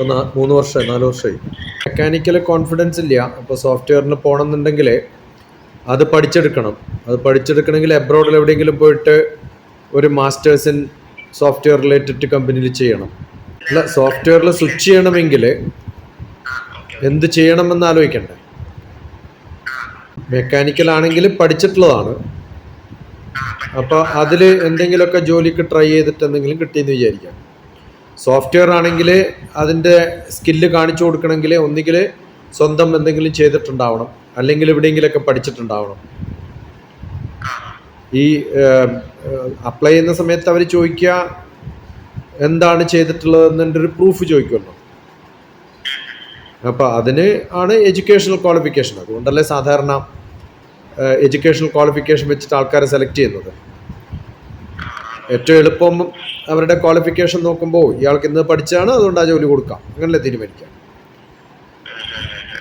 ഇപ്പോൾ മൂന്ന് വർഷമായി നാല് വർഷമായി മെക്കാനിക്കൽ കോൺഫിഡൻസ് ഇല്ല. അപ്പോൾ സോഫ്റ്റ്വെയറിന് പോകണമെന്നുണ്ടെങ്കിൽ അത് പഠിച്ചെടുക്കണം. അത് പഠിച്ചെടുക്കണമെങ്കിൽ എബ്രോഡിൽ എവിടെയെങ്കിലും പോയിട്ട് ഒരു മാസ്റ്റേഴ്സ് ഇൻ സോഫ്റ്റ്വെയർ റിലേറ്റഡ് കമ്പനിയിൽ ചെയ്യണം. അല്ല സോഫ്റ്റ്വെയറിൽ സ്വിച്ച് ചെയ്യണമെങ്കിൽ എന്ത് ചെയ്യണമെന്ന് ആലോചിക്കണ്ടേ? മെക്കാനിക്കൽ ആണെങ്കിൽ പഠിച്ചിട്ടുള്ളതാണ്. അപ്പോൾ അതിൽ എന്തെങ്കിലുമൊക്കെ ജോലിക്ക് ട്രൈ ചെയ്തിട്ട് എന്തെങ്കിലും കിട്ടിയെന്ന് വിചാരിക്കാം. സോഫ്റ്റ്വെയർ ആണെങ്കിൽ അതിന്റെ സ്കില്ല് കാണിച്ചു കൊടുക്കണമെങ്കിൽ ഒന്നുകിൽ സ്വന്തം എന്തെങ്കിലും ചെയ്തിട്ടുണ്ടാവണം. അല്ലെങ്കിൽ എവിടെയെങ്കിലുമൊക്കെ പഠിച്ചിട്ടുണ്ടാവണം. ഈ അപ്ലൈ ചെയ്യുന്ന സമയത്ത് അവർ ചോദിക്കുക എന്താണ് ചെയ്തിട്ടുള്ളത് എന്നതിന്റെ ഒരു പ്രൂഫ് ചോദിക്കുമല്ലോ. അപ്പോൾ അതിന് ആണ് എഡ്യൂക്കേഷണൽ ക്വാളിഫിക്കേഷൻ. അതുകൊണ്ടല്ലേ സാധാരണ എഡ്യൂക്കേഷണൽ ക്വാളിഫിക്കേഷൻ വെച്ചിട്ട് ആൾക്കാരെ സെലക്ട് ചെയ്യുന്നത്. ഏറ്റവും എളുപ്പം അവരുടെ ക്വാളിഫിക്കേഷൻ നോക്കുമ്പോൾ ഇയാൾക്ക് ഇന്ന് പഠിച്ചാണ് അതുകൊണ്ട് ആ ജോലി കൊടുക്കാം. അങ്ങനല്ലേ തീരുമാനിക്കാം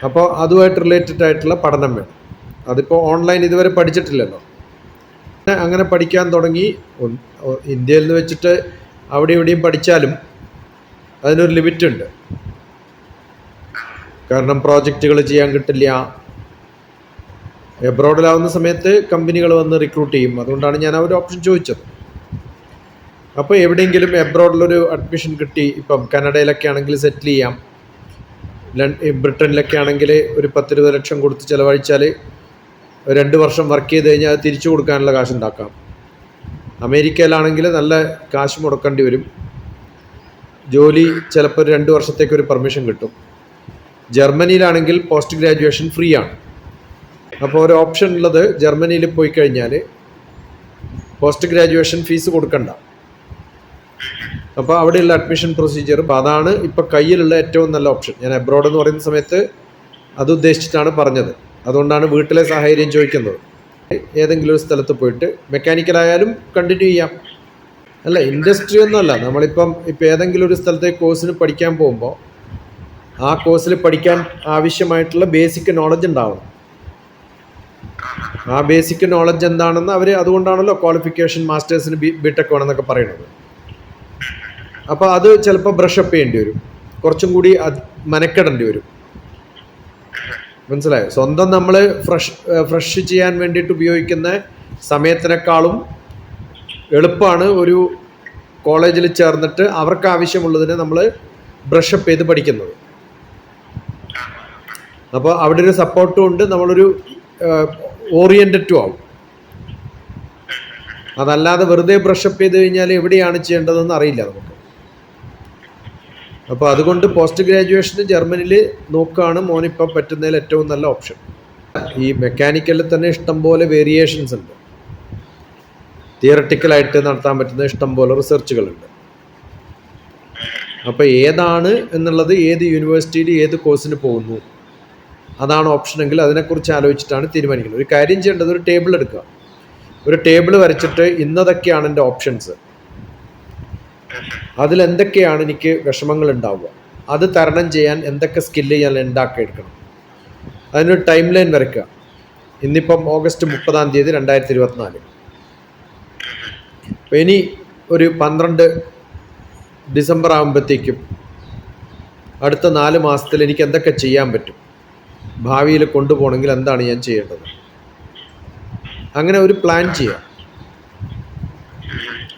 അപ്പോൾ അതുമായിട്ട് റിലേറ്റഡ് ആയിട്ടുള്ള പഠനം വേണം. അതിപ്പോൾ ഓൺലൈൻ ഇതുവരെ പഠിച്ചിട്ടില്ലല്ലോ. അങ്ങനെ പഠിക്കാൻ തുടങ്ങി ഇന്ത്യയിൽ നിന്ന് വെച്ചിട്ട് അവിടെ ഇവിടെയും പഠിച്ചാലും അതിനൊരു ലിമിറ്റ് ഉണ്ട്. കാരണം പ്രോജക്റ്റുകൾ ചെയ്യാൻ കിട്ടില്ല. എബ്രോഡിലാവുന്ന സമയത്ത് കമ്പനികൾ വന്ന് റിക്രൂട്ട് ചെയ്യും. അതുകൊണ്ടാണ് ഞാൻ ആ ഒരു ഓപ്ഷൻ ചോദിച്ചത്. അപ്പോൾ എവിടെയെങ്കിലും എബ്രോഡിലൊരു അഡ്മിഷൻ കിട്ടി ഇപ്പം കാനഡയിലൊക്കെ ആണെങ്കിൽ സെറ്റിൽ ചെയ്യാം. ബ്രിട്ടനിലൊക്കെ ആണെങ്കിൽ ഒരു പത്തിരുപത് ലക്ഷം കൊടുത്ത് ചിലവഴിച്ചാൽ രണ്ട് വർഷം വർക്ക് ചെയ്ത് കഴിഞ്ഞാൽ അത് തിരിച്ചു കൊടുക്കാനുള്ള കാശ് ഉണ്ടാക്കാം അമേരിക്കയിലാണെങ്കിൽ നല്ല കാശ് മുടക്കേണ്ടി വരും. ജോലി ചിലപ്പോൾ ഒരു രണ്ട് വർഷത്തേക്ക് ഒരു പെർമിഷൻ കിട്ടും. ജർമ്മനിയിലാണെങ്കിൽ പോസ്റ്റ് ഗ്രാജുവേഷൻ ഫ്രീ ആണ്. അപ്പോൾ ഒരു ഓപ്ഷൻ ഉള്ളത് ജർമ്മനിയിൽ പോയി കഴിഞ്ഞാൽ പോസ്റ്റ് ഗ്രാജുവേഷൻ ഫീസ് കൊടുക്കണ്ട. അപ്പോൾ അവിടെയുള്ള അഡ്മിഷൻ പ്രൊസീജിയർ അപ്പോൾ അതാണ് ഇപ്പോൾ കയ്യിലുള്ള ഏറ്റവും നല്ല ഓപ്ഷൻ ഞാൻ അബ്രോഡ് എന്ന് പറയുന്ന സമയത്ത് അത് ഉദ്ദേശിച്ചിട്ടാണ് പറഞ്ഞത്. അതുകൊണ്ടാണ് വീട്ടിലെ സാഹചര്യം ചോദിക്കുന്നത്. ഏതെങ്കിലും ഒരു സ്ഥലത്ത് പോയിട്ട് മെക്കാനിക്കലായാലും കണ്ടിന്യൂ ചെയ്യാം. അല്ല ഇൻഡസ്ട്രി ഒന്നുമല്ല നമ്മളിപ്പം ഇപ്പം ഏതെങ്കിലും ഒരു സ്ഥലത്തെ കോഴ്സിന് പഠിക്കാൻ പോകുമ്പോൾ ആ കോഴ്സിൽ പഠിക്കാൻ ആവശ്യമായിട്ടുള്ള ബേസിക് നോളജ് ഉണ്ടാവണം. ആ ബേസിക് നോളജ് എന്താണെന്ന് അവർ അതുകൊണ്ടാണല്ലോ ക്വാളിഫിക്കേഷൻ മാസ്റ്റേഴ്സിന് ബി ബിടെക് വേണമെന്നൊക്കെ പറയുന്നത്. അപ്പോൾ അത് ചിലപ്പോൾ ബ്രഷപ്പ് ചെയ്യേണ്ടി വരും. കുറച്ചും കൂടി മനക്കെടേണ്ടി വരും. മനസ്സിലായോ? സ്വന്തം നമ്മൾ ഫ്രഷ് ഫ്രഷ് ചെയ്യാൻ വേണ്ടിയിട്ട് ഉപയോഗിക്കുന്ന സമയത്തിനേക്കാളും എളുപ്പമാണ് ഒരു കോളേജിൽ ചേർന്നിട്ട് അവർക്ക് ആവശ്യമുള്ളതിനെ നമ്മൾ ബ്രഷപ്പ് ചെയ്ത് പഠിക്കുന്നത്. അപ്പോൾ അവിടെ ഒരു സപ്പോർട്ടും ഉണ്ട്. നമ്മളൊരു ഓറിയന്റഡും ആവും. അതല്ലാതെ വെറുതെ ബ്രഷപ്പ് ചെയ്ത് കഴിഞ്ഞാൽ എവിടെയാണ് ചെയ്യേണ്ടതെന്ന് അറിയില്ല നമുക്ക്. അപ്പോൾ അതുകൊണ്ട് പോസ്റ്റ് ഗ്രാജുവേഷന് ജർമ്മനിയിൽ നോക്കുകയാണ് മോനിപ്പം പറ്റുന്നതിൽ ഏറ്റവും നല്ല ഓപ്ഷൻ. ഈ മെക്കാനിക്കലിൽ തന്നെ ഇഷ്ടംപോലെ വേരിയേഷൻസ് ഉണ്ട്. തിയറട്ടിക്കലായിട്ട് നടത്താൻ പറ്റുന്ന ഇഷ്ടംപോലെ റിസർച്ചുകളുണ്ട് അപ്പോൾ ഏതാണ് എന്നുള്ളത് ഏത് യൂണിവേഴ്സിറ്റിയിൽ ഏത് കോഴ്സിന് പോകുന്നു? അതാണ് ഓപ്ഷനെങ്കിൽ അതിനെക്കുറിച്ച് ആലോചിച്ചിട്ടാണ് തീരുമാനിക്കുന്നത്. ഒരു കാര്യം ചെയ്യേണ്ടത് ഒരു ടേബിൾ എടുക്കുക. ഒരു ടേബിൾ വരച്ചിട്ട് ഇന്നതൊക്കെയാണ് എന്റെ ഓപ്ഷൻസ് അതിൽ എന്തൊക്കെയാണ് എനിക്ക് വിഷമങ്ങൾ ഉണ്ടാവുക അത് തരണം ചെയ്യാൻ എന്തൊക്കെ സ്കില്ല് ഞാൻ ഉണ്ടാക്കിയെടുക്കണം? അതിനൊരു ടൈം ലൈൻ വരയ്ക്കുക. ഇന്നിപ്പം ഓഗസ്റ്റ് മുപ്പതാം തീയതി രണ്ടായിരത്തി ഇരുപത്തിനാല് ഇനി ഒരു പന്ത്രണ്ട് ഡിസംബർ ആകുമ്പോഴത്തേക്കും അടുത്ത നാല് മാസത്തിൽ എനിക്ക് എന്തൊക്കെ ചെയ്യാൻ പറ്റും? ഭാവിയിൽ കൊണ്ടുപോകണമെങ്കിൽ എന്താണ് ഞാൻ ചെയ്യേണ്ടത്? അങ്ങനെ ഒരു പ്ലാൻ ചെയ്യാം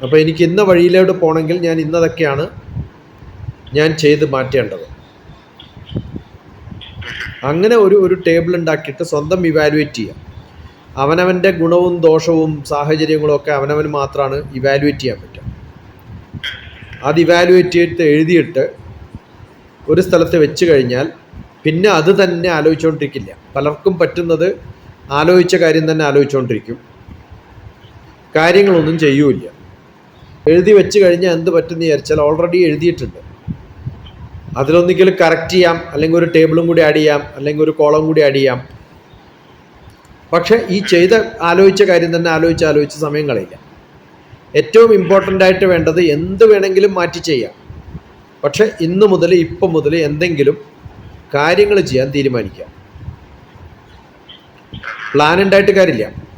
അപ്പോൾ എനിക്ക് ഇന്ന വഴിയിലോട്ട് പോകണമെങ്കിൽ ഞാൻ ഇന്നതൊക്കെയാണ് ഞാൻ ചെയ്ത് മാറ്റേണ്ടത്. അങ്ങനെ ഒരു ഒരു ടേബിൾ ഉണ്ടാക്കിയിട്ട് സ്വന്തം ഇവാലുവേറ്റ് ചെയ്യാം. അവനവന്റെ ഗുണവും ദോഷവും സാഹചര്യങ്ങളും ഒക്കെ അവനവന് മാത്രമാണ് ഇവാലുവേറ്റ് ചെയ്യാൻ പറ്റുക. അത് ഇവാലുവേറ്റ് ചെയ്തിട്ട് എഴുതിയിട്ട് ഒരു സ്ഥലത്ത് വെച്ച് കഴിഞ്ഞാൽ പിന്നെ അത് തന്നെ ആലോചിച്ചുകൊണ്ടിരിക്കില്ല പലർക്കും പറ്റുന്നത് ആലോചിച്ച കാര്യം തന്നെ ആലോചിച്ചുകൊണ്ടിരിക്കും കാര്യങ്ങളൊന്നും ചെയ്യൂല എഴുതി വെച്ച് കഴിഞ്ഞാൽ എന്ത് പറ്റുമെന്ന് വിചാരിച്ചാൽ ഓൾറെഡി എഴുതിയിട്ടുണ്ട്. അതിലൊന്നെങ്കിൽ കറക്റ്റ് ചെയ്യാം അല്ലെങ്കിൽ ഒരു ടേബിളും കൂടി ആഡ് ചെയ്യാം അല്ലെങ്കിൽ ഒരു കോളം കൂടി ആഡ് ചെയ്യാം. പക്ഷെ ഈ ചെയ്ത ആലോചിച്ച കാര്യം തന്നെ ആലോചിച്ച് ആലോചിച്ച് സമയം കളയില്ല. ഏറ്റവും ഇമ്പോർട്ടന്റ് ആയിട്ട് വേണ്ടത് എന്ത് വേണമെങ്കിലും മാറ്റി ചെയ്യാം. പക്ഷെ ഇന്ന് മുതൽ ഇപ്പം മുതൽ എന്തെങ്കിലും കാര്യങ്ങൾ ചെയ്യാൻ തീരുമാനിക്കാം. പ്ലാൻ ഉണ്ടായിട്ട് കാര്യമില്ല.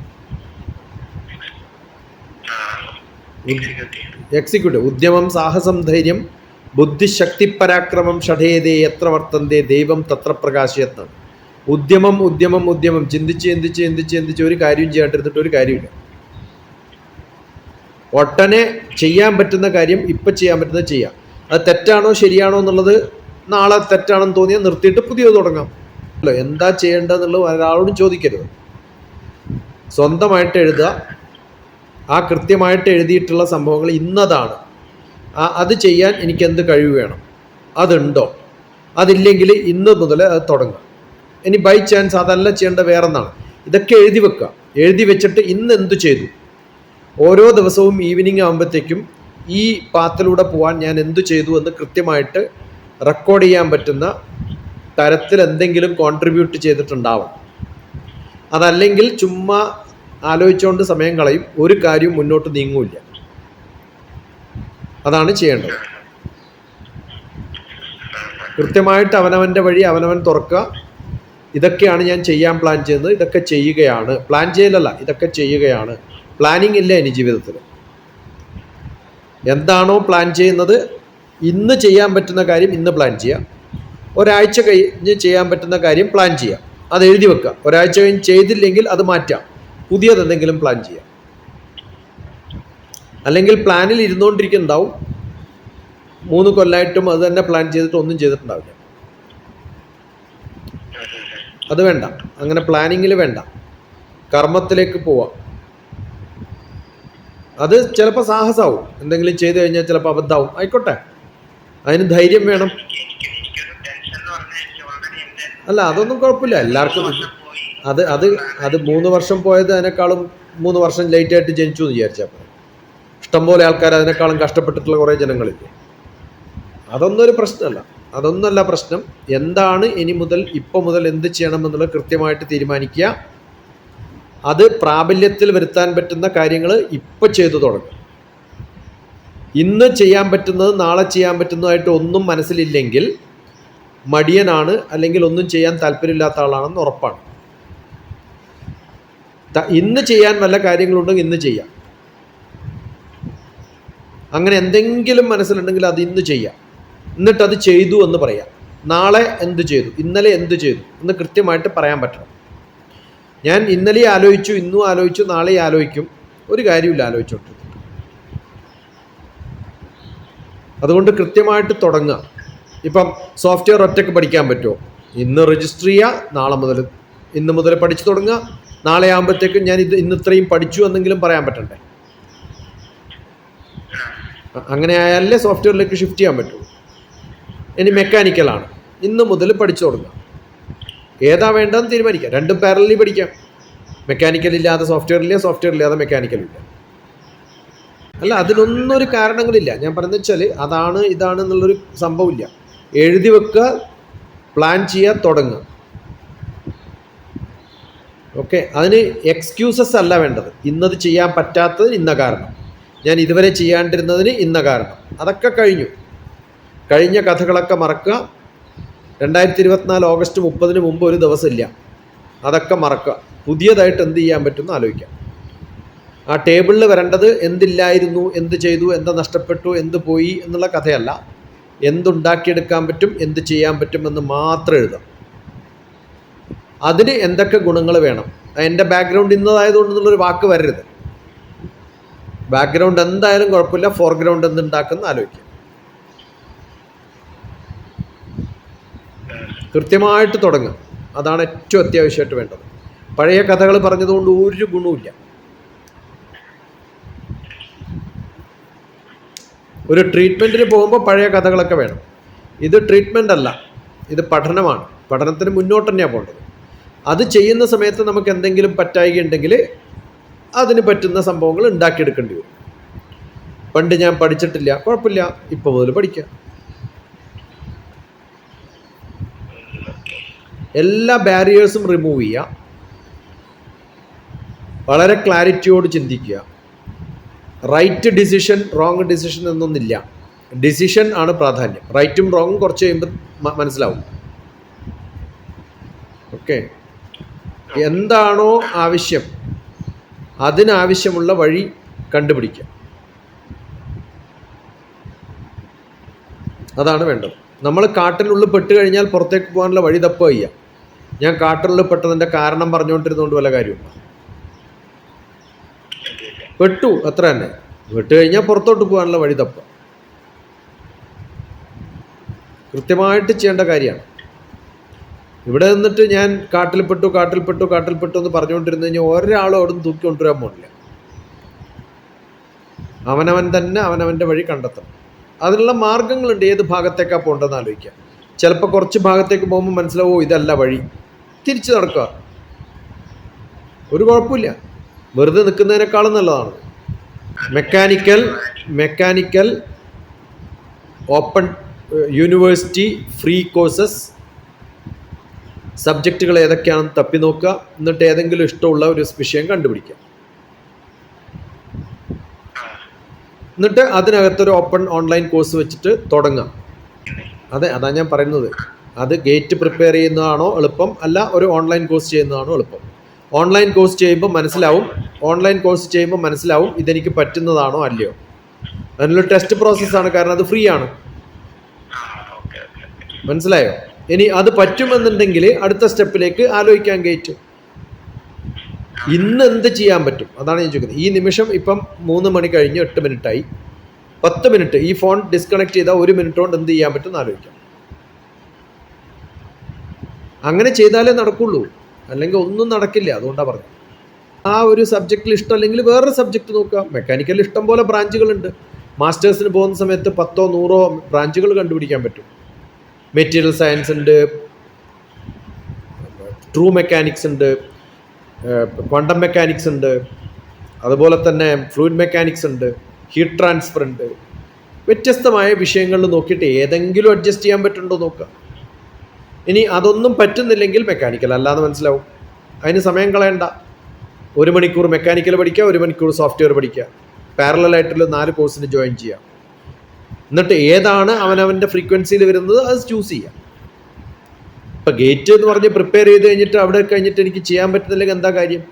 എക്സിക്യൂട്ടീവ് ഉദ്യമം സാഹസം ധൈര്യം ബുദ്ധിശക്തി പരാക്രമം ഷഠേതേ എത്ര വർത്തന്തേ ദൈവം തത്ര പ്രകാശയത്നാണ് ഉദ്യമം ഉദ്യമം ഉദ്യമം. ചിന്തിച്ച് ചിന്തിച്ച് ചിന്തിച്ച് ചിന്തിച്ച് ഒരു കാര്യം ചെയ്യാണ്ടിരുന്നിട്ട് ഒരു കാര്യമില്ല. ഒട്ടനെ ചെയ്യാൻ പറ്റുന്ന കാര്യം ഇപ്പം ചെയ്യാൻ പറ്റുന്നത് ചെയ്യാം. അത് തെറ്റാണോ ശരിയാണോ എന്നുള്ളത് നാളെ തെറ്റാണെന്ന് തോന്നിയാൽ നിർത്തിയിട്ട് പുതിയത് തുടങ്ങാം. അല്ലോ എന്താ ചെയ്യേണ്ടതെന്നുള്ളത് ഒരാളോടും ചോദിക്കരുത്. സ്വന്തമായിട്ട് എഴുതുക ആ കൃത്യമായിട്ട് എഴുതിയിട്ടുള്ള സംഭവങ്ങൾ ഇന്നതാണ്. അത് ചെയ്യാൻ എനിക്ക് എന്ത് കഴിവ് വേണം? അതുണ്ടോ? അതില്ലെങ്കിൽ ഇന്ന് മുതൽ അത് തുടങ്ങും ഇനി ബൈ ചാൻസ് അതല്ല ചെയ്യേണ്ട വേറൊന്നാണ് ഇതൊക്കെ എഴുതി വെക്കുക. എഴുതി വെച്ചിട്ട് ഇന്ന് എന്തു ചെയ്തു? ഓരോ ദിവസവും ഈവനിങ് ആകുമ്പോഴത്തേക്കും ഈ പാത്തിലൂടെ പോകാൻ ഞാൻ എന്തു ചെയ്തു എന്ന് കൃത്യമായിട്ട് റെക്കോർഡ് ചെയ്യാൻ പറ്റുന്ന തരത്തിൽ എന്തെങ്കിലും കോൺട്രിബ്യൂട്ട് ചെയ്തിട്ടുണ്ടാവും. അതല്ലെങ്കിൽ ചുമ്മാ ആലോചിച്ചുകൊണ്ട് സമയം കളയും. ഒരു കാര്യവും മുന്നോട്ട് നീങ്ങൂല്ല. അതാണ് ചെയ്യേണ്ടത്. കൃത്യമായിട്ട് അവനവന്റെ വഴി അവനവൻ തുറക്കുക. ഇതൊക്കെയാണ് ഞാൻ ചെയ്യാൻ പ്ലാൻ ചെയ്യുന്നത്. ഇതൊക്കെ ചെയ്യുകയാണ്. പ്ലാൻ ചെയ്യലല്ല ഇതൊക്കെ ചെയ്യുകയാണ്. പ്ലാനിങ് ഇല്ല ഇനി ജീവിതത്തിൽ എന്താണോ പ്ലാൻ ചെയ്യുന്നത്? ഇന്ന് ചെയ്യാൻ പറ്റുന്ന കാര്യം ഇന്ന് പ്ലാൻ ചെയ്യാം. ഒരാഴ്ച കഴിഞ്ഞ് ചെയ്യാൻ പറ്റുന്ന കാര്യം പ്ലാൻ ചെയ്യാം. അത് എഴുതി വെക്കുക. ഒരാഴ്ച കഴിഞ്ഞ് ചെയ്തില്ലെങ്കിൽ അത് മാറ്റാം. പുതിയത് എന്തെങ്കിലും പ്ലാൻ ചെയ്യാം. അല്ലെങ്കിൽ പ്ലാനിൽ ഇരുന്നുകൊണ്ടിരിക്കുന്നുണ്ടാവും മൂന്ന് കൊല്ലമായിട്ടും അത് തന്നെ പ്ലാൻ ചെയ്തിട്ട് ഒന്നും ചെയ്തിട്ടുണ്ടാവില്ല. അത് വേണ്ട. അങ്ങനെ പ്ലാനിങ്ങിൽ വേണ്ട. കർമ്മത്തിലേക്ക് പോവാം. അത് ചിലപ്പോൾ സാഹസമാവും എന്തെങ്കിലും ചെയ്തു കഴിഞ്ഞാൽ ചിലപ്പോൾ അബദ്ധമാവും ആയിക്കോട്ടെ. അതിന് ധൈര്യം വേണം. അല്ല അതൊന്നും കുഴപ്പമില്ല. എല്ലാവർക്കും അത് അത് അത് മൂന്ന് വർഷം പോയത് അതിനേക്കാളും മൂന്ന് വർഷം ലേറ്റ് ആയിട്ട് ജനിച്ചു എന്ന് വിചാരിച്ചപ്പോൾ ഇഷ്ടംപോലെ ആൾക്കാർ അതിനേക്കാളും കഷ്ടപ്പെട്ടിട്ടുള്ള കുറേ ജനങ്ങളില്ലേ? അതൊന്നും ഒരു പ്രശ്നമല്ല. അതൊന്നുമല്ല പ്രശ്നം. എന്താണ് ഇനി മുതൽ ഇപ്പോൾ മുതൽ എന്ത് ചെയ്യണമെന്നുള്ളത് കൃത്യമായിട്ട് തീരുമാനിക്കുക. അത് പ്രാബല്യത്തിൽ വരുത്താൻ പറ്റുന്ന കാര്യങ്ങൾ ഇപ്പം ചെയ്തു തുടങ്ങും. ഇന്ന് ചെയ്യാൻ പറ്റുന്നത് നാളെ ചെയ്യാൻ പറ്റുന്നതായിട്ട് ഒന്നും മനസ്സിലില്ലെങ്കിൽ മടിയനാണ് അല്ലെങ്കിൽ ഒന്നും ചെയ്യാൻ താല്പര്യമില്ലാത്ത ആളാണെന്ന് ഉറപ്പാണ്. ഇന്ന് ചെയ്യാൻ നല്ല കാര്യങ്ങളുണ്ടെങ്കിൽ ഇന്ന് ചെയ്യാം. അങ്ങനെ എന്തെങ്കിലും മനസ്സിലുണ്ടെങ്കിൽ അത് ഇന്ന് ചെയ്യാം. എന്നിട്ട് അത് ചെയ്തു എന്ന് പറയാം. നാളെ എന്ത് ചെയ്തു? ഇന്നലെ എന്ത് ചെയ്തു? എന്ന് കൃത്യമായിട്ട് പറയാൻ പറ്റണം. ഞാൻ ഇന്നലെ ആലോചിച്ചു ഇന്നും ആലോചിച്ചു നാളെ ആലോചിക്കും. ഒരു കാര്യമില്ല ആലോചിച്ചോണ്ടിരുന്നിട്ട് അതുകൊണ്ട് കൃത്യമായിട്ട് തുടങ്ങുക. ഇപ്പം സോഫ്റ്റ്വെയർ ഒറ്റയ്ക്ക് പഠിക്കാൻ പറ്റുമോ? ഇന്ന് രജിസ്റ്റർ ചെയ്യുക നാളെ മുതൽ ഇന്ന് മുതൽ പഠിച്ചു തുടങ്ങുക. നാളെ ആകുമ്പോഴത്തേക്കും ഞാൻ ഇത് ഇന്ന് ഇത്രയും പഠിച്ചു എന്നെങ്കിലും പറയാൻ പറ്റണ്ടേ? അങ്ങനെ ആയാലേ സോഫ്റ്റ്വെയറിലേക്ക് ഷിഫ്റ്റ് ചെയ്യാൻ പറ്റുള്ളൂ ഇനി മെക്കാനിക്കലാണ് ഇന്ന് മുതൽ പഠിച്ചു തുടങ്ങുക ഏതാ വേണ്ടതെന്ന് തീരുമാനിക്കാം. രണ്ടും പാരലി പഠിക്കാം. മെക്കാനിക്കൽ ഇല്ലാതെ സോഫ്റ്റ്വെയർ ഇല്ല സോഫ്റ്റ്വെയർ ഇല്ലാതെ മെക്കാനിക്കൽ ഇല്ല. അല്ല അതിനൊന്നും ഒരു കാരണങ്ങളില്ല. ഞാൻ പറയുന്നത് വെച്ചാൽ അതാണ് ഇതാണ് എന്നുള്ളൊരു സംഭവമില്ല എഴുതി വെക്കുക പ്ലാൻ ചെയ്യുക തുടങ്ങുക. ഓക്കെ അതിന് എക്സ്ക്യൂസസ് അല്ല വേണ്ടത്. ഇന്നത് ചെയ്യാൻ പറ്റാത്തതിന് ഇന്ന കാരണം. ഞാൻ ഇതുവരെ ചെയ്യാണ്ടിരുന്നതിന് ഇന്ന കാരണം. അതൊക്കെ കഴിഞ്ഞു. കഴിഞ്ഞ കഥകളൊക്കെ മറക്കുക. രണ്ടായിരത്തി ഇരുപത്തിനാല് ഓഗസ്റ്റ് മുപ്പതിന് മുമ്പ് ഒരു ദിവസമില്ല അതൊക്കെ മറക്കുക. പുതിയതായിട്ട് എന്ത് ചെയ്യാൻ പറ്റുമെന്ന് ആലോചിക്കാം. ആ ടേബിളിൽ വരേണ്ടത് എന്തില്ലായിരുന്നു? എന്ത് ചെയ്തു? എന്ത് നഷ്ടപ്പെട്ടു? എന്ത് പോയി? എന്നുള്ള കഥയല്ല. എന്തുണ്ടാക്കിയെടുക്കാൻ പറ്റും? എന്ത് ചെയ്യാൻ പറ്റും എന്ന് മാത്രം എഴുതാം അതിന് എന്തൊക്കെ ഗുണങ്ങൾ വേണം? എന്റെ ബാക്ക്ഗ്രൗണ്ട് ഇന്നതായതുകൊണ്ട് എന്നുള്ളൊരു വാക്ക് വരരുത്. ബാക്ക്ഗ്രൗണ്ട് എന്തായാലും കുഴപ്പമില്ല. ഫോർഗ്രൗണ്ട് എന്തുണ്ടാക്കുന്ന ആലോചിക്കുക കൃത്യമായിട്ട് തുടങ്ങുക. അതാണ് ഏറ്റവും അത്യാവശ്യമായിട്ട് വേണ്ടത്. പഴയ കഥകൾ പറഞ്ഞതുകൊണ്ട് ഒരു ഗുണവുമില്ല. ഒരു ട്രീറ്റ്മെന്റിന് പോകുമ്പോൾ പഴയ കഥകളൊക്കെ വേണം. ഇത് ട്രീറ്റ്മെന്റ് അല്ല. ഇത് പഠനമാണ്. പഠനത്തിന് മുന്നോട്ട് തന്നെയാണ് പോകേണ്ടത്. അത് ചെയ്യുന്ന സമയത്ത് നമുക്ക് എന്തെങ്കിലും പറ്റായിക ഉണ്ടെങ്കിൽ അതിന് പറ്റുന്ന സംഭവങ്ങൾ ഉണ്ടാക്കിയെടുക്കേണ്ടി വരും. പണ്ട് ഞാൻ പഠിച്ചിട്ടില്ല. കുഴപ്പമില്ല. ഇപ്പോൾ മുതൽ പഠിക്കാം. എല്ലാ ബാരിയേഴ്സും റിമൂവ് ചെയ്യുക. വളരെ ക്ലാരിറ്റിയോട് ചിന്തിക്കുക. റൈറ്റ് ഡിസിഷൻ റോങ് ഡിസിഷൻ എന്നൊന്നില്ല. ഡിസിഷൻ ആണ് പ്രാധാന്യം. റൈറ്റും റോങ്ങും കുറച്ച് കഴിയുമ്പോൾ മനസ്സിലാവും. ഓക്കെ എന്താണോ ആവശ്യം അതിനാവശ്യമുള്ള വഴി കണ്ടുപിടിക്കുക അതാണ് വേണ്ടത്. നമ്മൾ കാട്ടിനുള്ളിൽ പെട്ട് കഴിഞ്ഞാൽ പുറത്തേക്ക് പോകാനുള്ള വഴി തപ്പുക ചെയ്യുക ഞാൻ കാട്ടിനുള്ളിൽ പെട്ടതിന്റെ കാരണം പറഞ്ഞുകൊണ്ടിരുന്നുകൊണ്ട് വല്ല കാര്യമുണ്ടോ? പെട്ടു അത്ര തന്നെ. പെട്ട് കഴിഞ്ഞാൽ പുറത്തോട്ട് പോകാനുള്ള വഴി തപ്പുക. കൃത്യമായിട്ട് ചെയ്യേണ്ട കാര്യമാണ്. ഇവിടെ നിന്നിട്ട് ഞാൻ കാട്ടിൽപ്പെട്ടു കാട്ടിൽപ്പെട്ടു കാട്ടിൽപ്പെട്ടു എന്ന് പറഞ്ഞുകൊണ്ടിരുന്നു കഴിഞ്ഞാൽ ഒരാളും അവിടെ നിന്ന് തൂക്കി കൊണ്ടുവരാൻ പോകില്ല അവനവൻ തന്നെ അവനവന്റെ വഴി കണ്ടെത്തണം. അതിനുള്ള മാർഗങ്ങളുണ്ട് ഏത് ഭാഗത്തേക്കാണ് പോകേണ്ടതെന്ന് ആലോചിക്കാം. ചിലപ്പോൾ കുറച്ച് ഭാഗത്തേക്ക് പോകുമ്പോൾ മനസ്സിലാവോ ഇതല്ല വഴി. തിരിച്ചു നടക്കുക ഒരു കുഴപ്പമില്ല. വെറുതെ നിൽക്കുന്നതിനേക്കാളും നല്ലതാണ്. Mechanical mechanical open university free courses സബ്ജക്റ്റുകൾ ഏതൊക്കെയാണെന്ന് തപ്പി നോക്കുക. എന്നിട്ട് ഏതെങ്കിലും ഇഷ്ടമുള്ള ഒരു വിഷയം കണ്ടുപിടിക്കുക. എന്നിട്ട് അതിനകത്തൊരു ഓപ്പൺ ഓൺലൈൻ കോഴ്സ് വെച്ചിട്ട് തുടങ്ങാം അതെ അതാ ഞാൻ പറയുന്നത്. അത് ഗേറ്റ് പ്രിപ്പയർ ചെയ്യുന്നതാണോ എളുപ്പം അല്ല ഒരു ഓൺലൈൻ കോഴ്സ് ചെയ്യുന്നതാണോ എളുപ്പം. ഓൺലൈൻ കോഴ്സ് ചെയ്യുമ്പോൾ മനസ്സിലാവും. ഓൺലൈൻ കോഴ്സ് ചെയ്യുമ്പോൾ മനസ്സിലാവും ഇതെനിക്ക് പറ്റുന്നതാണോ അല്ലയോ. അതിനുള്ള ടെസ്റ്റ് പ്രോസസ്സാണ് കാരണം അത് ഫ്രീ ആണ്. മനസ്സിലായോ? ഇനി അത് പറ്റുമെന്നുണ്ടെങ്കിൽ അടുത്ത സ്റ്റെപ്പിലേക്ക് ആലോചിക്കാൻ കയറ്റും ഇന്ന് എന്ത് ചെയ്യാൻ പറ്റും? അതാണ് ഞാൻ ചോദിക്കുന്നത്. ഈ നിമിഷം ഇപ്പം മൂന്ന് മണി കഴിഞ്ഞ് എട്ട് മിനിറ്റായി. പത്ത് മിനിറ്റ്. ഈ ഫോൺ ഡിസ്കണക്ട് ചെയ്താൽ ഒരു മിനിറ്റ് കൊണ്ട് എന്ത് ചെയ്യാൻ പറ്റും ആലോചിക്കാം. അങ്ങനെ ചെയ്താലേ നടക്കുള്ളൂ. അല്ലെങ്കിൽ ഒന്നും നടക്കില്ല. അതുകൊണ്ടാണ് പറഞ്ഞത്. ആ ഒരു സബ്ജക്റ്റിൽ ഇഷ്ടം ഇഷ്ടമല്ലെങ്കിൽ വേറൊരു സബ്ജക്റ്റ് നോക്കുക. മെക്കാനിക്കൽ ഇഷ്ടം പോലെ ബ്രാഞ്ചുകളുണ്ട് മാസ്റ്റേഴ്സിന് പോകുന്ന സമയത്ത് പത്തോ നൂറോ ബ്രാഞ്ചുകൾ കണ്ടുപിടിക്കാൻ പറ്റും. മെറ്റീരിയൽ സയൻസ് ഉണ്ട്. ട്രൂ മെക്കാനിക്സ് ഉണ്ട്. ക്വാണ്ടം മെക്കാനിക്സ് ഉണ്ട്. അതുപോലെ തന്നെ ഫ്ലൂയിഡ് മെക്കാനിക്സ് ഉണ്ട്. ഹീറ്റ് ട്രാൻസ്ഫർ ഉണ്ട്. വ്യത്യസ്തമായ വിഷയങ്ങളിൽ നോക്കിയിട്ട് ഏതെങ്കിലും അഡ്ജസ്റ്റ് ചെയ്യാൻ പറ്റുന്നുണ്ടോ നോക്കുക. ഇനി അതൊന്നും പറ്റുന്നില്ലെങ്കിൽ മെക്കാനിക്കൽ അല്ലാതെ മനസ്സിലാവും. അതിന് സമയം കളയണ്ട. ഒരു മണിക്കൂർ മെക്കാനിക്കൽ പഠിക്കുക ഒരു മണിക്കൂർ സോഫ്റ്റ്വെയർ പഠിക്കുക. പാരലായിട്ടുള്ള നാല് കോഴ്സിന് ജോയിൻ ചെയ്യാം എന്നിട്ട് ഏതാണ് അവനവന്റെ ഫ്രീക്വൻസിയിൽ വരുന്നത്? അത് ചൂസ് ചെയ്യാം. ഇപ്പം ഗേറ്റ് എന്ന് പറഞ്ഞ് പ്രിപ്പയർ ചെയ്ത് കഴിഞ്ഞിട്ട് അവിടെ കഴിഞ്ഞിട്ട് എനിക്ക് ചെയ്യാൻ പറ്റുന്നില്ലെങ്കിൽ എന്താ കാര്യം?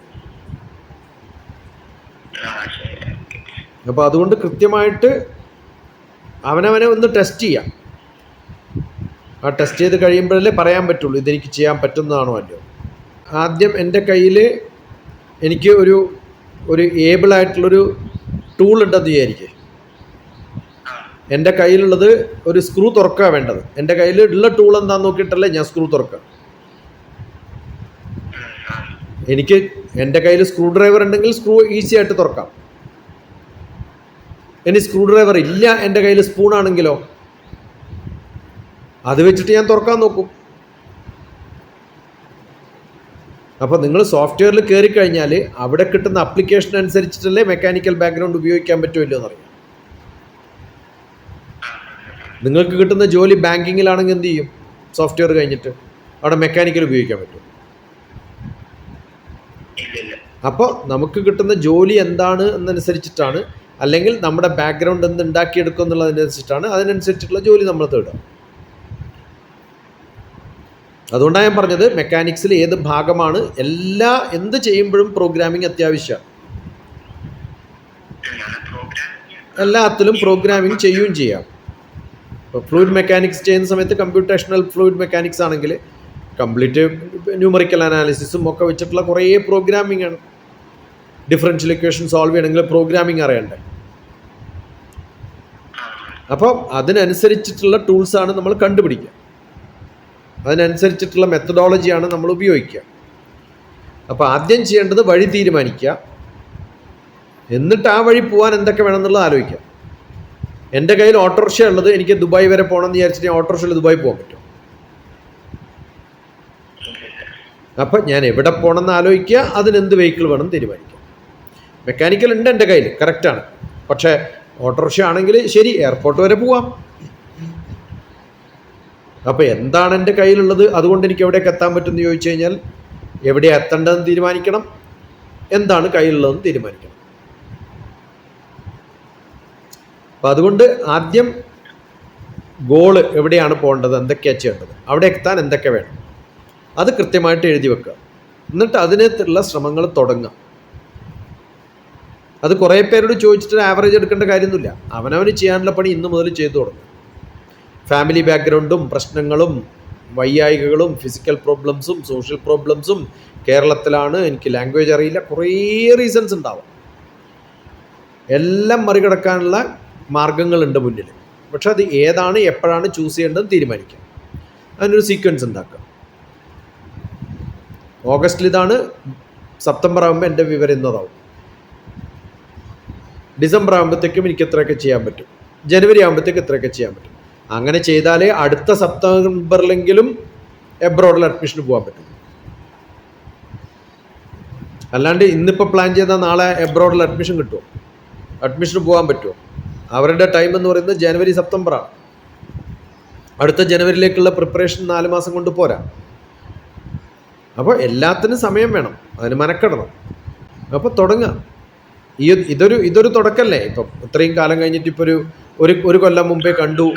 അപ്പോൾ അതുകൊണ്ട് കൃത്യമായിട്ട് അവനവനെ ഒന്ന് ടെസ്റ്റ് ചെയ്യാം. ആ ടെസ്റ്റ് ചെയ്ത് കഴിയുമ്പോഴല്ലേ പറയാൻ പറ്റുള്ളൂ ഇതെനിക്ക് ചെയ്യാൻ പറ്റുന്നതാണോ അല്ലയോ. ആദ്യം എന്റെ കയ്യിൽ എനിക്ക് ഒരു ഒരു ഏബിൾ ആയിട്ടുള്ളൊരു ടൂൾ ഉണ്ടെന്ന് വിചാരിക്കുക എന്റെ കയ്യിലുള്ളത് ഒരു സ്ക്രൂ തുറക്കുക വേണ്ടത്. എന്റെ കയ്യിൽ ഉള്ള ടൂൾ എന്താണെന്ന് നോക്കിയിട്ടല്ലേ ഞാൻ സ്ക്രൂ തുറക്കുക എനിക്ക് എന്റെ കയ്യിൽ സ്ക്രൂ ഡ്രൈവർ ഉണ്ടെങ്കിൽ സ്ക്രൂ ഈസി ആയിട്ട് തുറക്കാം. ഇനി സ്ക്രൂ ഡ്രൈവർ ഇല്ല എന്റെ കയ്യിൽ സ്പൂൺ ആണെങ്കിലോ അത് വെച്ചിട്ട് ഞാൻ തുറക്കാൻ നോക്കും. അപ്പോൾ നിങ്ങൾ സോഫ്റ്റ്വെയറിൽ കയറി കഴിഞ്ഞാൽ അവിടെ കിട്ടുന്ന അപ്ലിക്കേഷൻ അനുസരിച്ചിട്ടല്ലേ മെക്കാനിക്കൽ ബാക്ക്ഗ്രൗണ്ട് ഉപയോഗിക്കാൻ പറ്റുമല്ലോ എന്നറിയാം നിങ്ങൾക്ക് കിട്ടുന്ന ജോലി ബാങ്കിങ്ങിലാണെങ്കിൽ എന്ത് ചെയ്യും? സോഫ്റ്റ്വെയർ കഴിഞ്ഞിട്ട് അവിടെ മെക്കാനിക്കൽ ഉപയോഗിക്കാൻ പറ്റും. അപ്പോൾ നമുക്ക് കിട്ടുന്ന ജോലി എന്താണ് എന്നനുസരിച്ചിട്ടാണ് അല്ലെങ്കിൽ നമ്മുടെ ബാക്ക്ഗ്രൗണ്ട് എന്ത് ഉണ്ടാക്കിയെടുക്കും എന്നുള്ളതിനനുസരിച്ചിട്ടാണ് അതിനനുസരിച്ചിട്ടുള്ള ജോലി നമ്മൾ തേടുക. അതുകൊണ്ടാണ് ഞാൻ പറഞ്ഞത് മെക്കാനിക്സിൽ ഏത് ഭാഗമാണ് എല്ലാ എന്ത് ചെയ്യുമ്പോഴും പ്രോഗ്രാമിംഗ് അത്യാവശ്യമാണ് എല്ലാത്തിലും പ്രോഗ്രാമിംഗ് ചെയ്യുകയും ചെയ്യാം. ഇപ്പോൾ ഫ്ലൂയിഡ് മെക്കാനിക്സ് ചെയ്യുന്ന സമയത്ത് കമ്പ്യൂട്ടേഷണൽ ഫ്ലൂയിഡ് മെക്കാനിക്സ് ആണെങ്കിൽ കംപ്ലീറ്റ് ന്യൂമറിക്കൽ അനാലിസിസും ഒക്കെ വെച്ചിട്ടുള്ള കുറേ പ്രോഗ്രാമിംഗ് ആണ്. ഡിഫറൻഷ്യൽ ഇക്വേഷൻ സോൾവ് ചെയ്യണമെങ്കിൽ പ്രോഗ്രാമിംഗ് അറിയണ്ടേ? അപ്പോൾ അതിനനുസരിച്ചിട്ടുള്ള ടൂൾസാണ് നമ്മൾ കണ്ടുപിടിക്കുക. അതിനനുസരിച്ചിട്ടുള്ള മെത്തഡോളജിയാണ് നമ്മൾ ഉപയോഗിക്കുക. അപ്പോൾ ആദ്യം ചെയ്യേണ്ടത് വഴി തീരുമാനിക്കുക. എന്നിട്ട് ആ വഴി പോകാൻ എന്തൊക്കെ വേണമെന്നുള്ളത് ആലോചിക്കാം എന്റെ കയ്യിൽ ഓട്ടോറിക്ഷ ഉള്ളത് എനിക്ക് ദുബായ് വരെ പോകണമെന്ന് വിചാരിച്ചിട്ട് ഓട്ടോറിക്ഷയിൽ ദുബായ് പോകാൻ പറ്റും അപ്പം ഞാൻ എവിടെ പോകണമെന്ന് ആലോചിക്കുക അതിനെന്ത് വെഹിക്കിൾ വേണം തീരുമാനിക്കുക. മെക്കാനിക്കൽ ഉണ്ട് എന്റെ കയ്യിൽ കറക്റ്റാണ് പക്ഷേ ഓട്ടോറിക്ഷ ആണെങ്കിൽ ശരി എയർപോർട്ട് വരെ പോവാം. അപ്പോൾ എന്താണ് എന്റെ കയ്യിലുള്ളത്? അതുകൊണ്ട് എനിക്ക് എവിടേക്ക് എത്താൻ പറ്റുമെന്ന് ചോദിച്ചു കഴിഞ്ഞാൽ എവിടെ എത്തേണ്ടതെന്ന് തീരുമാനിക്കണം. എന്താണ് കയ്യിലുള്ളതെന്ന് തീരുമാനിക്കണം. അപ്പം അതുകൊണ്ട് ആദ്യം ഗോൾ എവിടെയാണ് പോകേണ്ടത്? എന്തൊക്കെയാണ് ചെയ്യേണ്ടത്? അവിടെ എത്താൻ എന്തൊക്കെ വേണം? അത് കൃത്യമായിട്ട് എഴുതി വെക്കുക. എന്നിട്ട് അതിനകത്തുള്ള ശ്രമങ്ങൾ തുടങ്ങുക. അത് കുറേ പേരോട് ചോദിച്ചിട്ട് ആവറേജ് എടുക്കേണ്ട കാര്യമൊന്നുമില്ല. അവനവന് ചെയ്യാനുള്ള പണി ഇന്ന് മുതൽ ചെയ്തു തുടങ്ങും. ഫാമിലി ബാക്ക്ഗ്രൗണ്ടും പ്രശ്നങ്ങളും വൈയായികകളും ഫിസിക്കൽ പ്രോബ്ലംസും സോഷ്യൽ പ്രോബ്ലംസും കേരളത്തിലാണ്. എനിക്ക് ലാംഗ്വേജ് അറിയില്ല. കുറേ റീസൺസ് ഉണ്ടാവും. എല്ലാം മറികടക്കാനുള്ള മാർഗങ്ങളുണ്ട് മുന്നിൽ. പക്ഷെ അത് ഏതാണ് എപ്പോഴാണ് ചൂസ് ചെയ്യേണ്ടതെന്ന് തീരുമാനിക്കാം. അതിനൊരു സീക്വൻസ് ഉണ്ടാക്കുക ഓഗസ്റ്റിൽ ഇതാണ് സെപ്റ്റംബർ ആകുമ്പോൾ എന്റെ വിവരം ഇന്നതാവും. ഡിസംബർ ആകുമ്പോഴത്തേക്കും എനിക്ക് എത്രയൊക്കെ ചെയ്യാൻ പറ്റും. ജനുവരി ആകുമ്പോഴത്തേക്ക് എത്രയൊക്കെ ചെയ്യാൻ പറ്റും. അങ്ങനെ ചെയ്താലേ അടുത്ത സെപ്റ്റംബറിലെങ്കിലും എബ്രോഡിൽ അഡ്മിഷന് പോകാൻ പറ്റും അല്ലാണ്ട് ഇന്നിപ്പോൾ പ്ലാൻ ചെയ്താൽ നാളെ എബ്രോഡിൽ അഡ്മിഷൻ കിട്ടുമോ? അഡ്മിഷന് പോകാൻ പറ്റുമോ? അവരുടെ ടൈം എന്ന് പറയുന്നത് ജനുവരി സെപ്റ്റംബറാണ് അടുത്ത ജനുവരിയിലേക്കുള്ള പ്രിപ്പറേഷൻ നാല് മാസം കൊണ്ട് പോരാ. അപ്പോൾ എല്ലാത്തിനും സമയം വേണം. അതിന് മനക്കെടണം. അപ്പോൾ തുടങ്ങാം. ഈ ഇതൊരു ഇതൊരു തുടക്കമല്ലേ ഇപ്പം ഇത്രയും കാലം കഴിഞ്ഞിട്ട് ഇപ്പോൾ ഒരു ഒരു ഒരു കൊല്ലം മുമ്പേ കണ്ടു.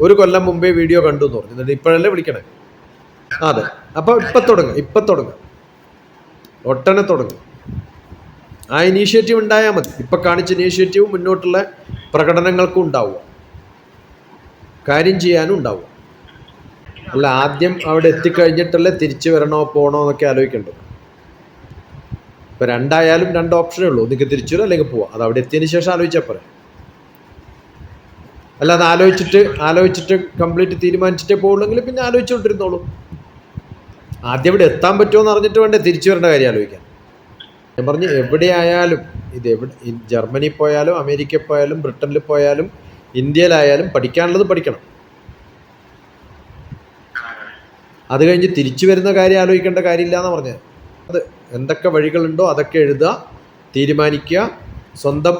ഒരു കൊല്ലം മുമ്പേ വീഡിയോ കണ്ടു എന്ന് പറഞ്ഞു. എന്നിട്ട് ഇപ്പോഴല്ലേ വിളിക്കണേ? അതെ. അപ്പോൾ ഇപ്പം തുടങ്ങാം. ഇപ്പം തുടങ്ങാം. ഒട്ടനെ തുടങ്ങും. ആ ഇനീഷ്യേറ്റീവ് ഉണ്ടായാൽ മതി. ഇപ്പം കാണിച്ച ഇനീഷ്യേറ്റീവ് മുന്നോട്ടുള്ള പ്രകടനങ്ങൾക്കും ഉണ്ടാവുക. കാര്യം ചെയ്യാനും ഉണ്ടാവുക. അല്ല ആദ്യം അവിടെ എത്തിക്കഴിഞ്ഞിട്ടല്ലേ തിരിച്ചു വരണോ പോകണോ എന്നൊക്കെ ആലോചിക്കേണ്ടത്. ഇപ്പം രണ്ടായാലും രണ്ട് ഓപ്ഷനേ ഉള്ളൂ. ഒന്നിക്ക് തിരിച്ചു വരും അല്ലെങ്കിൽ പോവാം. അത് അവിടെ എത്തിയതിന് ശേഷം ആലോചിച്ചാൽ പോരെ. അല്ലാതെ ആലോചിച്ചിട്ട് ആലോചിച്ചിട്ട് കംപ്ലീറ്റ് തീരുമാനിച്ചിട്ടേ പോകുള്ളെങ്കിൽ പിന്നെ ആലോചിച്ചുകൊണ്ടിരുന്നോളൂ ആദ്യം ഇവിടെ എത്താൻ പറ്റുമോ എന്ന് അറിഞ്ഞിട്ട് വേണ്ടേ തിരിച്ചു വരേണ്ട കാര്യം ആലോചിക്കാൻ. ഞാൻ പറഞ്ഞു എവിടെയായാലും ഇത് എവിടെ ജർമ്മനി പോയാലും അമേരിക്കയിൽ പോയാലും ബ്രിട്ടനിൽ പോയാലും ഇന്ത്യയിലായാലും പഠിക്കാനുള്ളത് പഠിക്കണം. അത് കഴിഞ്ഞ് തിരിച്ചു വരുന്ന കാര്യം ആലോചിക്കേണ്ട കാര്യമില്ല എന്ന് പറഞ്ഞത്. അത് എന്തൊക്കെ വഴികളുണ്ടോ അതൊക്കെ എഴുതുക തീരുമാനിക്കുക സ്വന്തം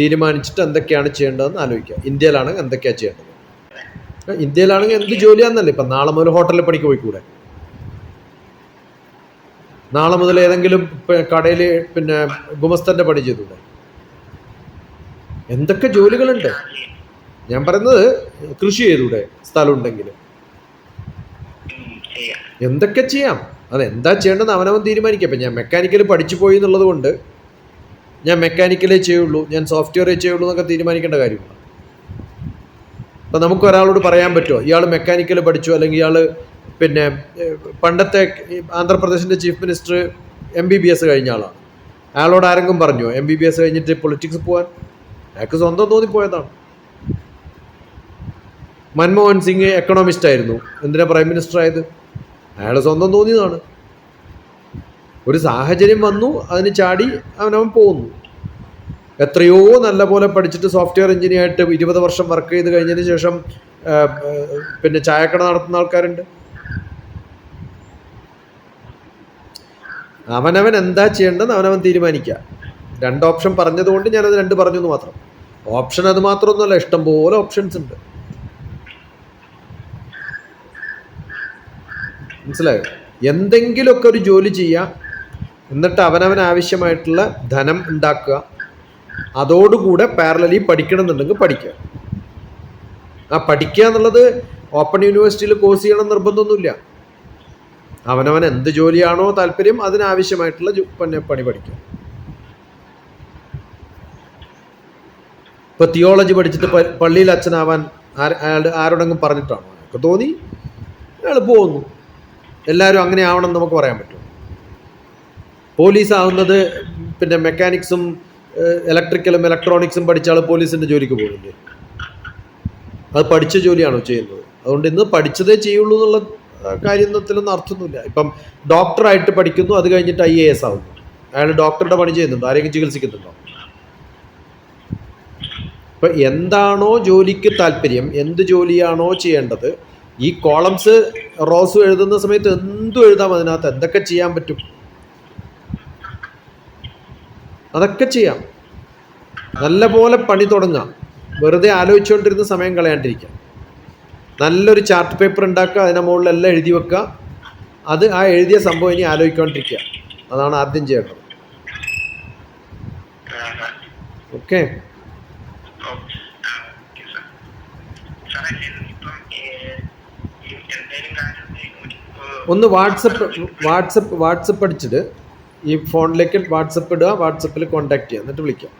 തീരുമാനിച്ചിട്ട് എന്തൊക്കെയാണ് ചെയ്യേണ്ടതെന്ന് ആലോചിക്കുക. ഇന്ത്യയിലാണെങ്കിൽ എന്തൊക്കെയാണ് ചെയ്യേണ്ടത്? ഇന്ത്യയിലാണെങ്കിൽ എന്ത് ജോലിയാണെന്നല്ലേ? ഇപ്പം നാളെ മുതൽ ഹോട്ടലിൽ പണിക്ക് പോയിക്കൂടെ? നാളെ മുതൽ ഏതെങ്കിലും കടയിൽ പിന്നെ ഗുമസ്തന്റെ പണി ചെയ്തൂടെ എന്തൊക്കെ ജോലികളുണ്ട്? ഞാൻ പറയുന്നത് കൃഷി ചെയ്തൂടെ സ്ഥലം ഉണ്ടെങ്കിൽ ഉം, എന്തൊക്കെ ചെയ്യാം? അത് എന്താ ചെയ്യേണ്ടതെന്ന് അവനവൻ തീരുമാനിക്കാം. ഞാൻ മെക്കാനിക്കൽ പഠിച്ചു പോയി എന്നുള്ളത് കൊണ്ട് ഞാൻ മെക്കാനിക്കലേ ചെയ്യുള്ളൂ. ഞാൻ സോഫ്റ്റ്വെയറേ ചെയ്യുള്ളൂ എന്നൊക്കെ തീരുമാനിക്കേണ്ട കാര്യമാണ് അപ്പം നമുക്ക് ഒരാളോട് പറയാൻ പറ്റുമോ? ഇയാൾ മെക്കാനിക്കൽ പഠിച്ചു അല്ലെങ്കിൽ ഇയാൾ പിന്നെ പണ്ടത്തെ ആന്ധ്രാപ്രദേശിന്റെ chief minister M B B S കഴിഞ്ഞ ആളാണ്. അയാളോട് ആരെങ്കിലും പറഞ്ഞു? എം ബി ബി എസ് കഴിഞ്ഞിട്ട് പൊളിറ്റിക്സ് പോകാൻ അയാൾക്ക് സ്വന്തം തോന്നിപ്പോയതാണ് മൻമോഹൻ സിംഗ് എക്കണോമിസ്റ്റ് ആയിരുന്നു. എന്തിനാ പ്രൈം മിനിസ്റ്റർ ആയത്? അയാൾ സ്വന്തം തോന്നിയതാണ് ഒരു സാഹചര്യം വന്നു അതിന് ചാടി അവനവൻ പോകുന്നു എത്രയോ നല്ല പോലെ പഠിച്ചിട്ട് സോഫ്റ്റ്വെയർ എഞ്ചിനീയർ ആയിട്ട് ഇരുപത് വർഷം വർക്ക് ചെയ്ത് കഴിഞ്ഞതിന് ശേഷം പിന്നെ ചായക്കട നടത്തുന്ന ആൾക്കാരുണ്ട്. അവനവൻ എന്താ ചെയ്യേണ്ടതെന്ന് അവനവൻ തീരുമാനിക്കുക. രണ്ട് ഓപ്ഷൻ പറഞ്ഞതുകൊണ്ട് ഞാനത് രണ്ട് പറഞ്ഞു എന്ന് മാത്രം. ഓപ്ഷൻ അത് മാത്രമൊന്നുമല്ല ഇഷ്ടം പോലെ ഓപ്ഷൻസ് ഉണ്ട്. മനസ്സിലായോ? എന്തെങ്കിലുമൊക്കെ ഒരു ജോലി ചെയ്യുക എന്നിട്ട് അവനവൻ ആവശ്യമായിട്ടുള്ള ധനം ഉണ്ടാക്കുക അതോടുകൂടെ പാരലലി പഠിക്കണം എന്നുണ്ടെങ്കിൽ പഠിക്കുക. ആ പഠിക്കുക എന്നുള്ളത് ഓപ്പൺ യൂണിവേഴ്സിറ്റിയിൽ കോഴ്സ് ചെയ്യണം നിർബന്ധമൊന്നുമില്ല. അവനവൻ എന്ത് ജോലിയാണോ താല്പര്യം അതിനാവശ്യമായിട്ടുള്ള പിന്നെ പണി പഠിക്കും. ഇപ്പൊ തിയോളജി പഠിച്ചിട്ട് പള്ളിയിൽ അച്ഛനാവാൻ അയാളുടെ ആരോടെങ്കിലും പറഞ്ഞിട്ടാണോ? അയാൾക്ക് തോന്നി അയാൾ പോകുന്നു എല്ലാവരും അങ്ങനെ ആവണം നമുക്ക് പറയാൻ പറ്റും. പോലീസ് ആവുന്നത് പിന്നെ മെക്കാനിക്സും ഇലക്ട്രിക്കലും ഇലക്ട്രോണിക്സും പഠിച്ച ആൾ പോലീസിന്റെ ജോലിക്ക് പോകുന്നില്ലേ അത് പഠിച്ച ജോലിയാണോ ചെയ്യുന്നത്? അതുകൊണ്ട് ഇന്ന് പഠിച്ചതേ ചെയ്യുള്ളൂ എന്നുള്ള കാര്യത്തിലൊന്നും അർത്ഥമൊന്നുമില്ല. ഇപ്പം ഡോക്ടറായിട്ട് പഠിക്കുന്നു അത് കഴിഞ്ഞിട്ട് ഐ എ എസ് ആവുന്നു. അയാൾ ഡോക്ടറുടെ പണി ചെയ്യുന്നുണ്ടോ? ആരെങ്കിലും ചികിത്സിക്കുന്നുണ്ടോ? ഇപ്പൊ എന്താണോ ജോലിക്ക് താല്പര്യം എന്ത് ജോലിയാണോ ചെയ്യേണ്ടത് ഈ കോളംസ് റോസ് എഴുതുന്ന സമയത്ത് എന്തും എഴുതാം അതിനകത്ത്. എന്തൊക്കെ ചെയ്യാൻ പറ്റും? അതൊക്കെ ചെയ്യാം. നല്ല പോലെ പണി തുടങ്ങാം. വെറുതെ ആലോചിച്ചുകൊണ്ടിരുന്ന സമയം കളയാണ്ടിരിക്കാം. നല്ലൊരു ചാർട്ട് പേപ്പർ ഉണ്ടാക്കുക അതിന്റെ മുകളിലെല്ലാം എഴുതി വെക്കുക. അത് ആ എഴുതിയ സംഭവം ഇനി ആലോചിക്കൊണ്ടിരിക്കുക. അതാണ് ആദ്യം ചെയ്യേണ്ടത്. ഓക്കെ ഒന്ന് വാട്സപ്പ് വാട്സപ്പ് വാട്സപ്പ് അടിച്ചിട്ട് ഈ ഫോണിലേക്ക് വാട്സപ്പ് ഇടുക വാട്സപ്പിൽ കോൺടാക്ട് ചെയ്യുക. എന്നിട്ട് വിളിക്കാം